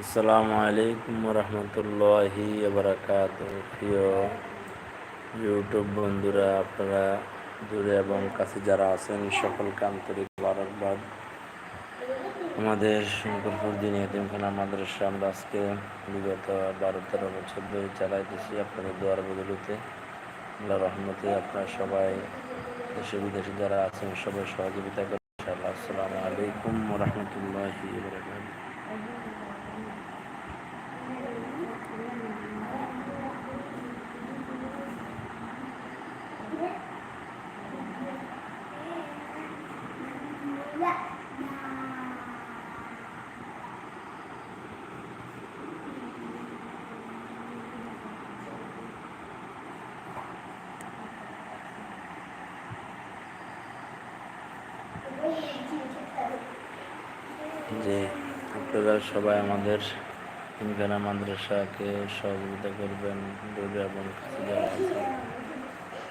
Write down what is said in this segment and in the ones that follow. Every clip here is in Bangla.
আসসালামু আলাইকুম রহমতুল্লাহি বারাকাত প্রিয় ইউটিউব বন্ধুরা, আপনারা দূরে এবং কাছে যারা আছেন, সকলকে আন্তরিক বারকবাদ আমাদের শঙ্করপুর দিন এতিমখানা মাদ্রাসা আমরা আজকে বিগত বারো তেরো বছর ধরে চালাইতেছি আপনাদের দোয়ার বদলুতে। আল্লাহ রহমতে আপনারা সবাই দেশে বিদেশে যারা আছেন, সবাই সহযোগিতা করেন আসসালামু আলাইকুম রহমতুল্লাহি বারাকাত যে আপনারা সবাই আমাদের ইমখানা মাদ্রাসাকে সহযোগিতা করবেন এবং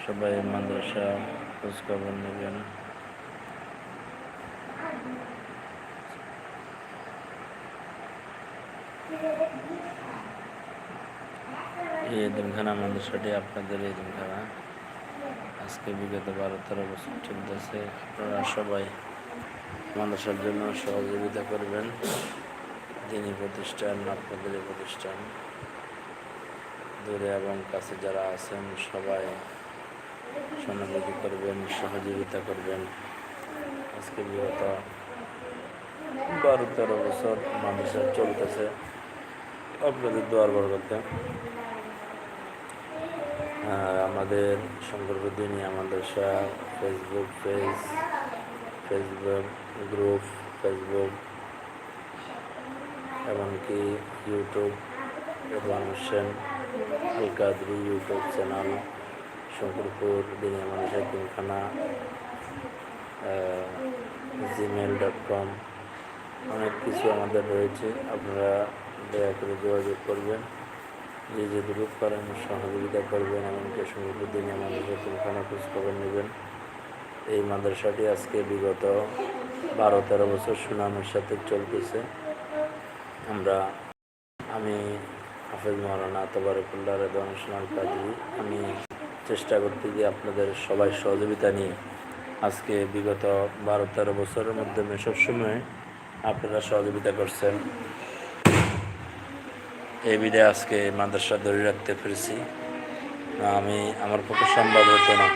সবাই মাদ্রাসা খোঁজখবর নেবেন। এই এদিনখানা মাদ্রাসাটি আপনাদের এই দিনখানা আজকে বিগত বারো তেরো বছর চলতেছে। আপনারা সবাই মানুষের জন্য সহযোগিতা করবেন। দিনী প্রতিষ্ঠান আপনাদের প্রতিষ্ঠান। দূরে এবং কাছে যারা আছেন, সবাই সহানুভূতি করবেন, সহযোগিতা করবেন। আজকে বিগত বারো তেরো বছর মানুষের চলতেছে। আপনাদের দোয়ার বরগতে আর আমাদের শঙ্করপুদ্দিনী মাদ্রাসা Facebook page Facebook group Facebook এমনকি ইউটিউব এবং সেন ইউটিউব চ্যানেল শঙ্করপুর দিনিয়া মানুষের তিনখানা জিমেল ডট কম অনেক কিছু আমাদের রয়েছে। আপনারা দয়া করে যোগাযোগ করবেন। যে যে গ্রুপ করেন সহযোগিতা করবেন, এমনকি দিনিয়া মানুষের তিনখানা খোঁজখবর নেবেন। এই মাদ্রাসাটি আজকে বিগত বারো তেরো বছর সুনামের সাথে চলতেছে। আমরা, আমি হাফেজ মহারানা তবরকুল্লাহ রেদওয়ান সোনাল কাজী আমি চেষ্টা করতে গিয়ে আপনাদের সবাই সহযোগিতা নিয়ে আজকে বিগত বারো তেরো বছরের মাধ্যমে সবসময় আপনারা সহযোগিতা করছেন। এই বিধায় আজকে মাদ্রাসা ধরে রাখতে পেরেছি। আমি আমার পক্ষে সম্ভব হতো না।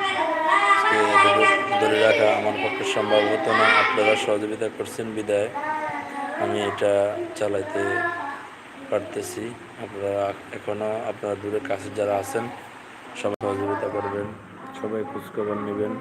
ধরে রাখা আমার পক্ষে সম্ভব হতো না। আপনারা সহযোগিতা করছেন বিদায়। আমি এটা চালাইতে পারতেছি। আপনারা এখনও আপনারা দূরে কাছে যারা আছেন, সবাই সহযোগিতা করবেন। সবাই খোঁজখবর নেবেন।